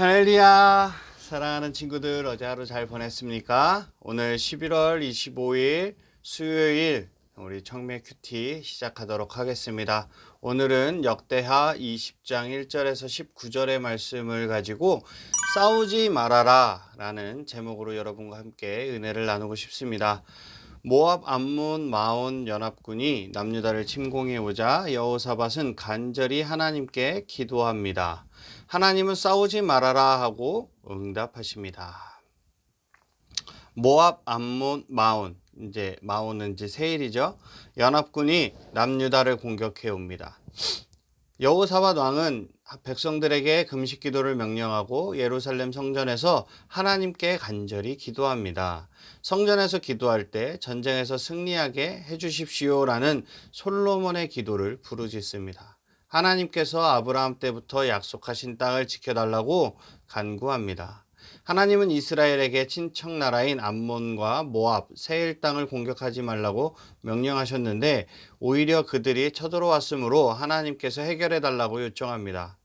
할렐루야 사랑하는 친구들 어제 하루 잘 보냈습니까? 오늘 11월 25일 수요일 우리 청매 큐티 시작하도록 하겠습니다. 오늘은 역대하 20장 1절에서 19절의 말씀을 가지고 싸우지 말아라 라는 제목으로 여러분과 함께 은혜를 나누고 싶습니다. 모압, 암몬, 마온 연합군이 남유다를 침공해 오자 여호사밧은 간절히 하나님께 기도합니다. 하나님은 싸우지 말아라 하고 응답하십니다. 모압, 암몬, 마온 이제 마온은 이제 세일이죠. 연합군이 남유다를 공격해 옵니다. 여호사밧 왕은 백성들에게 금식 기도를 명령하고 예루살렘 성전에서 하나님께 간절히 기도합니다. 성전에서 기도할 때 전쟁에서 승리하게 해 주십시오라는 솔로몬의 기도를 부르짖습니다. 하나님께서 아브라함 때부터 약속하신 땅을 지켜달라고 간구합니다. 하나님은 이스라엘에게 친척 나라인 암몬과 모압, 세일 땅을 공격하지 말라고 명령하셨는데 오히려 그들이 쳐들어왔으므로 하나님께서 해결해 달라고 요청합니다.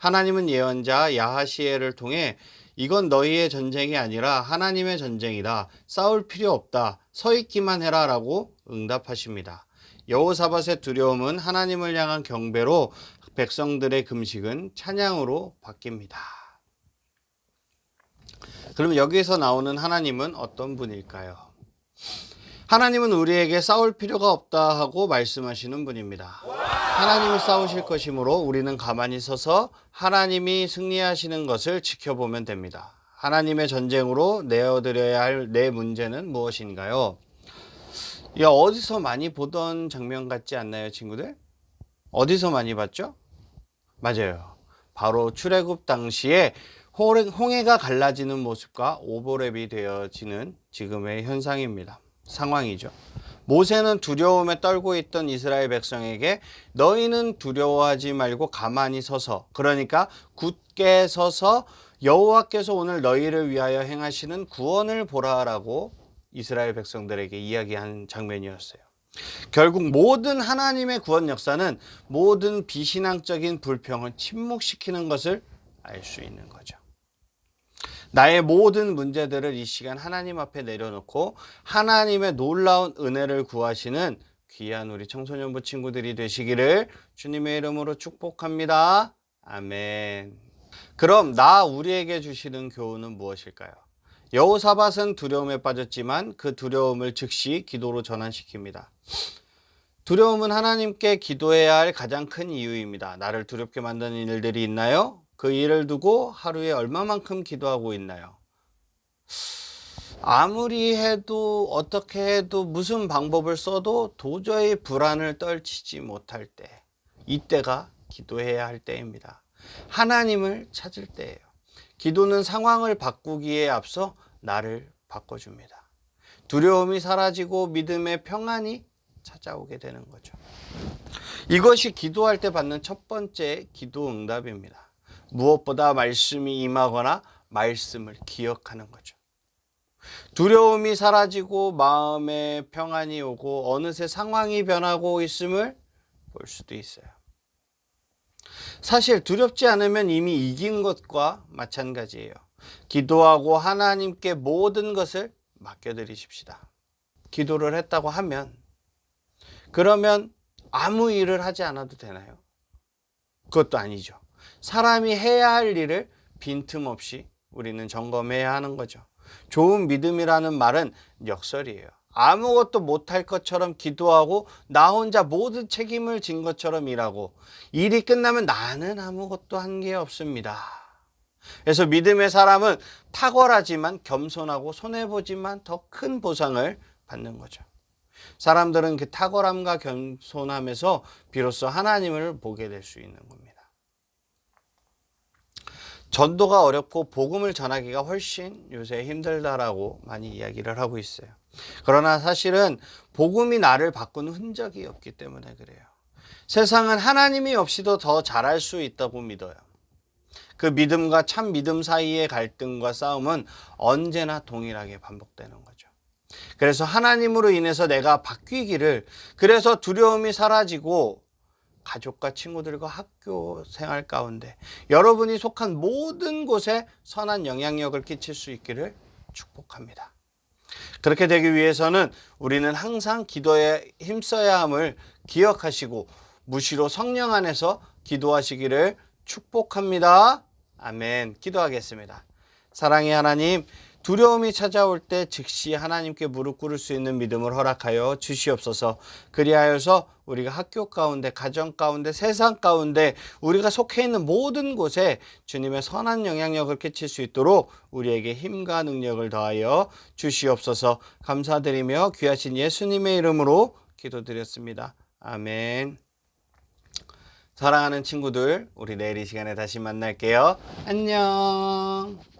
하나님은 예언자 야하시엘을 통해 이건 너희의 전쟁이 아니라 하나님의 전쟁이다. 싸울 필요 없다. 서 있기만 해라 라고 응답하십니다. 여호사밧의 두려움은 하나님을 향한 경배로 백성들의 금식은 찬양으로 바뀝니다. 그럼 여기에서 나오는 하나님은 어떤 분일까요? 하나님은 우리에게 싸울 필요가 없다 하고 말씀하시는 분입니다. 하나님이 싸우실 것이므로 우리는 가만히 서서 하나님이 승리하시는 것을 지켜보면 됩니다. 하나님의 전쟁으로 내어드려야 할 내 문제는 무엇인가요? 야, 어디서 많이 보던 장면 같지 않나요, 친구들? 어디서 많이 봤죠? 맞아요. 바로 출애굽 당시에 홍해가 갈라지는 모습과 오버랩이 되어지는 지금의 현상입니다. 상황이죠. 모세는 두려움에 떨고 있던 이스라엘 백성에게 너희는 두려워하지 말고 가만히 서서 그러니까 굳게 서서 여호와께서 오늘 너희를 위하여 행하시는 구원을 보라라고 이스라엘 백성들에게 이야기한 장면이었어요. 결국 모든 하나님의 구원 역사는 모든 비신앙적인 불평을 침묵시키는 것을 알 수 있는 거죠. 나의 모든 문제들을 이 시간 하나님 앞에 내려놓고 하나님의 놀라운 은혜를 구하시는 귀한 우리 청소년부 친구들이 되시기를 주님의 이름으로 축복합니다. 아멘. 그럼 나 우리에게 주시는 교훈은 무엇일까요? 여호사밧은 두려움에 빠졌지만 그 두려움을 즉시 기도로 전환시킵니다. 두려움은 하나님께 기도해야 할 가장 큰 이유입니다. 나를 두렵게 만드는 일들이 있나요? 그 일을 두고 하루에 얼마만큼 기도하고 있나요? 아무리 해도 어떻게 해도 무슨 방법을 써도 도저히 불안을 떨치지 못할 때, 이때가 기도해야 할 때입니다. 하나님을 찾을 때예요. 기도는 상황을 바꾸기에 앞서 나를 바꿔줍니다. 두려움이 사라지고 믿음의 평안이 찾아오게 되는 거죠. 이것이 기도할 때 받는 첫 번째 기도 응답입니다. 무엇보다 말씀이 임하거나 말씀을 기억하는 거죠. 두려움이 사라지고 마음에 평안이 오고 어느새 상황이 변하고 있음을 볼 수도 있어요. 사실 두렵지 않으면 이미 이긴 것과 마찬가지예요. 기도하고 하나님께 모든 것을 맡겨드리십시다. 기도를 했다고 하면, 그러면 아무 일을 하지 않아도 되나요? 그것도 아니죠. 사람이 해야 할 일을 빈틈없이 우리는 점검해야 하는 거죠. 좋은 믿음이라는 말은 역설이에요. 아무것도 못할 것처럼 기도하고 나 혼자 모든 책임을 진 것처럼 일하고 일이 끝나면 나는 아무것도 한 게 없습니다. 그래서 믿음의 사람은 탁월하지만 겸손하고 손해보지만 더 큰 보상을 받는 거죠. 사람들은 그 탁월함과 겸손함에서 비로소 하나님을 보게 될 수 있는 겁니다. 전도가 어렵고 복음을 전하기가 훨씬 요새 힘들다라고 많이 이야기를 하고 있어요. 그러나 사실은 복음이 나를 바꾸는 흔적이 없기 때문에 그래요. 세상은 하나님이 없이도 더 잘할 수 있다고 믿어요. 그 믿음과 참 믿음 사이의 갈등과 싸움은 언제나 동일하게 반복되는 거죠. 그래서 하나님으로 인해서 내가 바뀌기를, 그래서 두려움이 사라지고 가족과 친구들과 학교 생활 가운데 여러분이 속한 모든 곳에 선한 영향력을 끼칠 수 있기를 축복합니다. 그렇게 되기 위해서는 우리는 항상 기도에 힘써야 함을 기억하시고 무시로 성령 안에서 기도하시기를 축복합니다. 아멘. 기도하겠습니다. 사랑의 하나님, 두려움이 찾아올 때 즉시 하나님께 무릎 꿇을 수 있는 믿음을 허락하여 주시옵소서. 그리하여서 우리가 학교 가운데, 가정 가운데, 세상 가운데 우리가 속해 있는 모든 곳에 주님의 선한 영향력을 끼칠 수 있도록 우리에게 힘과 능력을 더하여 주시옵소서. 감사드리며 귀하신 예수님의 이름으로 기도드렸습니다. 아멘. 사랑하는 친구들, 우리 내일 이 시간에 다시 만날게요. 안녕.